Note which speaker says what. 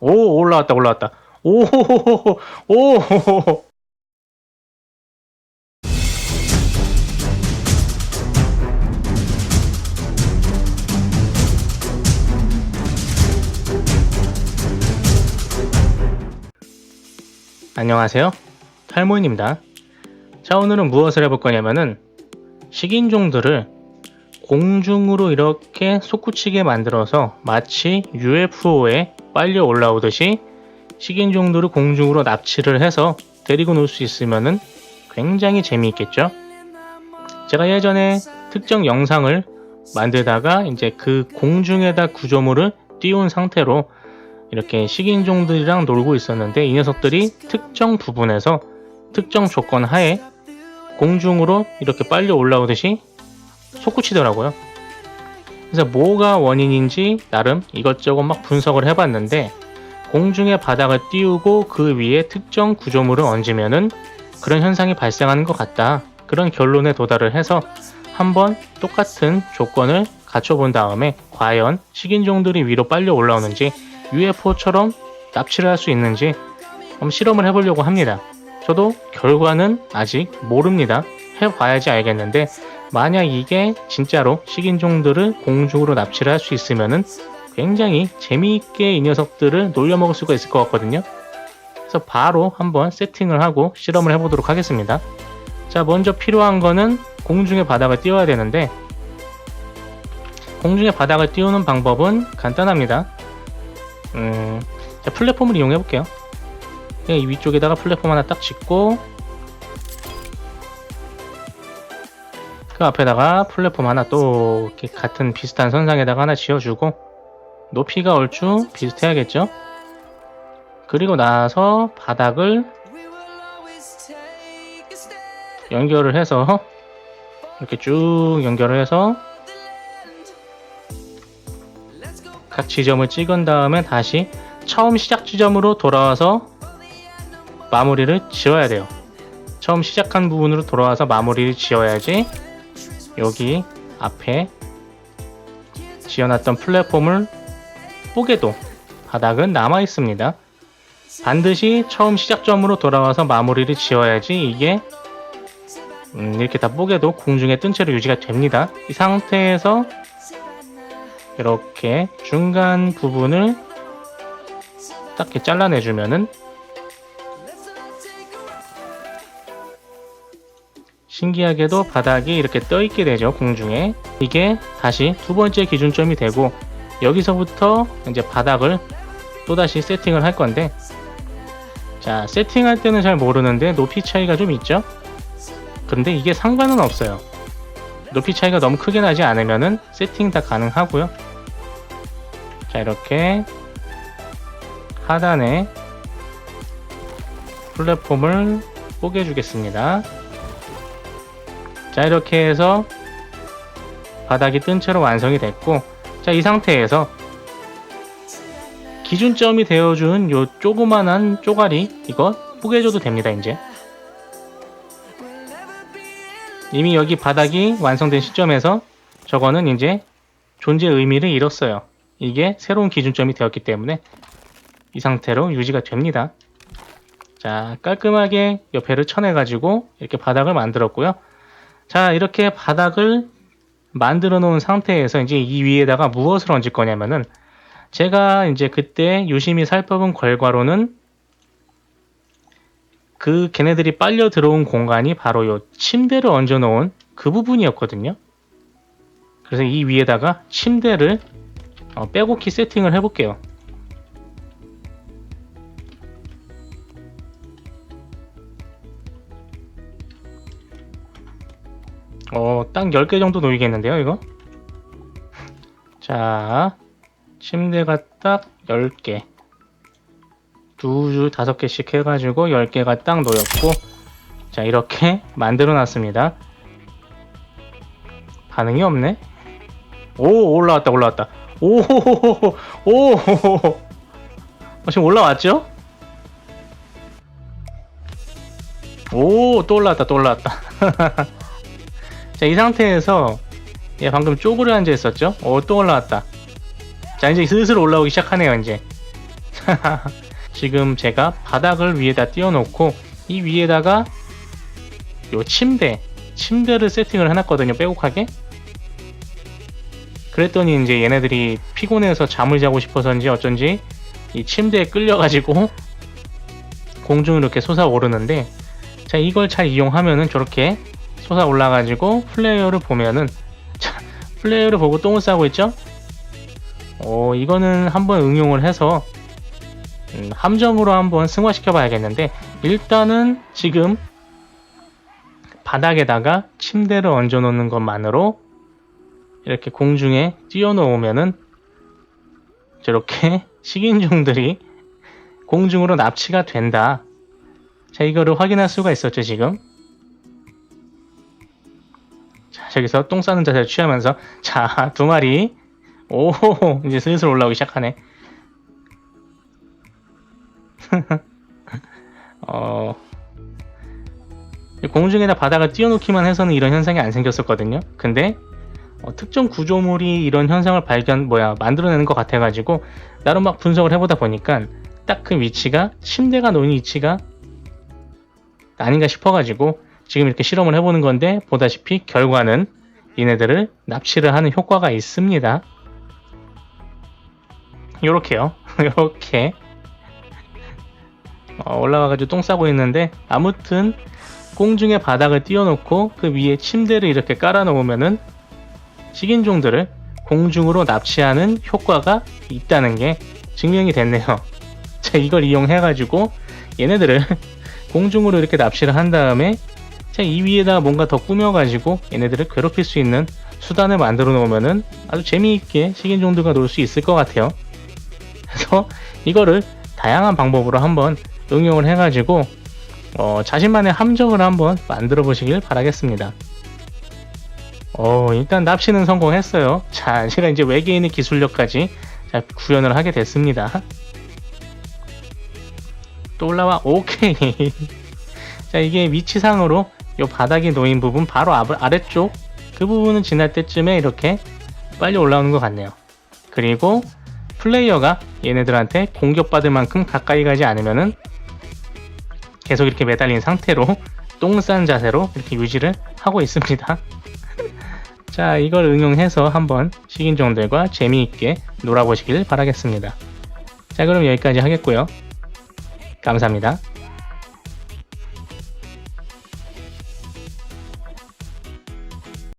Speaker 1: 오 올라왔다 올라왔다. 오호호호 안녕하세요. 탈모인입니다. 자 오늘은 무엇을 해볼 거냐면은 식인종들을 공중으로 이렇게 솟구치게 만들어서 마치 UFO에 빨려 올라오듯이 식인종들을 공중으로 납치를 해서 데리고 놀 수 있으면은 굉장히 재미있겠죠? 제가 예전에 특정 영상을 만들다가 이제 그 공중에다 구조물을 띄운 상태로 이렇게 식인종들이랑 놀고 있었는데 이 녀석들이 특정 부분에서 특정 조건 하에 공중으로 이렇게 빨려 올라오듯이 솟구치더라고요. 그래서 뭐가 원인인지 나름 이것저것 막 분석을 해봤는데 공중에 바닥을 띄우고 그 위에 특정 구조물을 얹으면은 그런 현상이 발생하는 것 같다. 그런 결론에 도달을 해서 한번 똑같은 조건을 갖춰본 다음에 과연 식인종들이 위로 빨려 올라오는지 UFO처럼 납치를 할 수 있는지 실험을 해보려고 합니다. 저도 결과는 아직 모릅니다. 해봐야지 알겠는데 만약 이게 진짜로 식인종들을 공중으로 납치를 할 수 있으면은 굉장히 재미있게 이 녀석들을 놀려먹을 수가 있을 것 같거든요. 그래서 바로 한번 세팅을 하고 실험을 해보도록 하겠습니다. 자, 먼저 필요한 거는 공중에 바닥을 띄워야 되는데 공중에 바닥을 띄우는 방법은 간단합니다. 음, 자, 플랫폼을 이용해 볼게요. 이 위쪽에다가 플랫폼 하나 딱 짓고 그 앞에다가 플랫폼 하나 또 이렇게 같은 비슷한 선상에다가 하나 지어주고 높이가 얼추 비슷해야겠죠? 그리고 나서 바닥을 연결을 해서 이렇게 쭉 연결을 해서 각 지점을 찍은 다음에 다시 처음 시작 지점으로 돌아와서 마무리를 지어야 돼요. 처음 시작한 부분으로 돌아와서 마무리를 지어야지 여기 앞에 지어놨던 플랫폼을 뽀개도 바닥은 남아 있습니다. 반드시 처음 시작점으로 돌아와서 마무리를 지어야지 이게 음, 이렇게 다 뽀개도 공중에 뜬 채로 유지가 됩니다. 이 상태에서 이렇게 중간 부분을 딱 이렇게 잘라내주면은 신기하게도 바닥이 이렇게 떠 있게 되죠 공중에. 이게 다시 두 번째 기준점이 되고 여기서부터 이제 바닥을 또다시 세팅을 할 건데 자 세팅할 때는 잘 모르는데 높이 차이가 좀 있죠? 그런데 이게 상관은 없어요. 높이 차이가 너무 크게 나지 않으면은 세팅 다 가능하고요. 자 이렇게 하단에 플랫폼을 뽀개 주겠습니다 자 이렇게 해서 바닥이 뜬 채로 완성이 됐고 자 이 상태에서 기준점이 되어준 요 조그만한 쪼가리 이거 뽀개줘도 됩니다 이제. 이미 여기 바닥이 완성된 시점에서 저거는 이제 존재 의미를 잃었어요. 이게 새로운 기준점이 되었기 때문에 이 상태로 유지가 됩니다. 자 깔끔하게 옆에를 쳐내 가지고 이렇게 바닥을 만들었고요 자, 이렇게 바닥을 만들어 놓은 상태에서 이제 이 위에다가 무엇을 얹을 거냐면은 제가 이제 그때 유심히 살펴본 결과로는 그 걔네들이 빨려 들어온 공간이 바로 요 침대를 얹어 놓은 그 부분이었거든요. 그래서 이 위에다가 침대를 어, 빼곡히 세팅을 해볼게요. 딱 10개 정도 놓이겠는데요, 이거? 자, 침대가 딱 10개. 두 줄, 다섯 개씩 해가지고 10개가 딱 놓였고, 자, 이렇게 만들어 놨습니다. 반응이 없네? 오, 올라왔다, 올라왔다. 오, 오, 어, 지금 올라왔죠? 오, 또 올라왔다, 또 올라왔다. 자, 이 상태에서 얘 방금 쪼그려 앉아 있었죠? 오, 또 올라왔다. 자, 이제 슬슬 올라오기 시작하네요, 이제. 지금 제가 바닥을 위에다 띄워놓고 이 위에다가 요 침대 침대를 세팅을 해놨거든요 빼곡하게 그랬더니 이제 얘네들이 피곤해서 잠을 자고 싶어서인지 어쩐지 이 침대에 끌려가지고 공중으로 이렇게 솟아오르는데 자 이걸 잘 이용하면은 저렇게 솟아 올라가지고 플레이어를 보면은 자 플레이어를 보고 똥을 싸고 있죠 어 이거는 한번 응용을 해서 음, 함정으로 한번 승화시켜 봐야겠는데 일단은 지금 바닥에다가 침대를 얹어 놓는 것만으로 이렇게 공중에 띄워 놓으면은 저렇게 식인종들이 공중으로 납치가 된다. 자, 이거를 확인할 수가 있었죠, 지금. 저기서 똥 싸는 자세를 취하면서, 자, 두 마리. 오, 이제 슬슬 올라오기 시작하네. 어, 공중에다 바닥을 띄워놓기만 해서는 이런 현상이 안 생겼었거든요. 근데 어, 특정 구조물이 이런 현상을 발견 뭐야 만들어내는 것 같아가지고 나름 막 분석을 해보다 보니까 딱 그 위치가 침대가 놓인 위치가 아닌가 싶어가지고 지금 이렇게 실험을 해보는 건데 보다시피 결과는 얘네들을 납치를 하는 효과가 있습니다. 요렇게요. 요렇게 어, 올라와가지고 똥 싸고 있는데 아무튼 공중에 바닥을 띄워놓고 그 위에 침대를 이렇게 깔아놓으면은 식인종들을 공중으로 납치하는 효과가 있다는 게 증명이 됐네요. 자, 이걸 이용해가지고 얘네들을 공중으로 이렇게 납치를 한 다음에 자, 이 위에다가 뭔가 더 꾸며가지고 얘네들을 괴롭힐 수 있는 수단을 만들어 놓으면은 아주 재미있게 식인종들과 놀 수 있을 것 같아요. 그래서 이거를 다양한 방법으로 한번 응용을 해가지고 어, 자신만의 함정을 한번 만들어 보시길 바라겠습니다. 어, 일단 납치는 성공했어요. 자, 제가 이제 외계인의 기술력까지 자, 구현을 하게 됐습니다. 또 올라와. 오케이. 자, 이게 위치상으로 요 바닥에 놓인 부분 바로 아, 아래쪽 그 부분은 지날 때쯤에 이렇게 빨리 올라오는 것 같네요. 그리고 플레이어가 얘네들한테 공격받을 만큼 가까이 가지 않으면은 계속 이렇게 매달린 상태로 똥 싼 자세로 이렇게 유지를 하고 있습니다. 자, 이걸 응용해서 한번 식인종들과 재미있게 놀아보시길 바라겠습니다. 자, 그럼 여기까지 하겠고요. 감사합니다.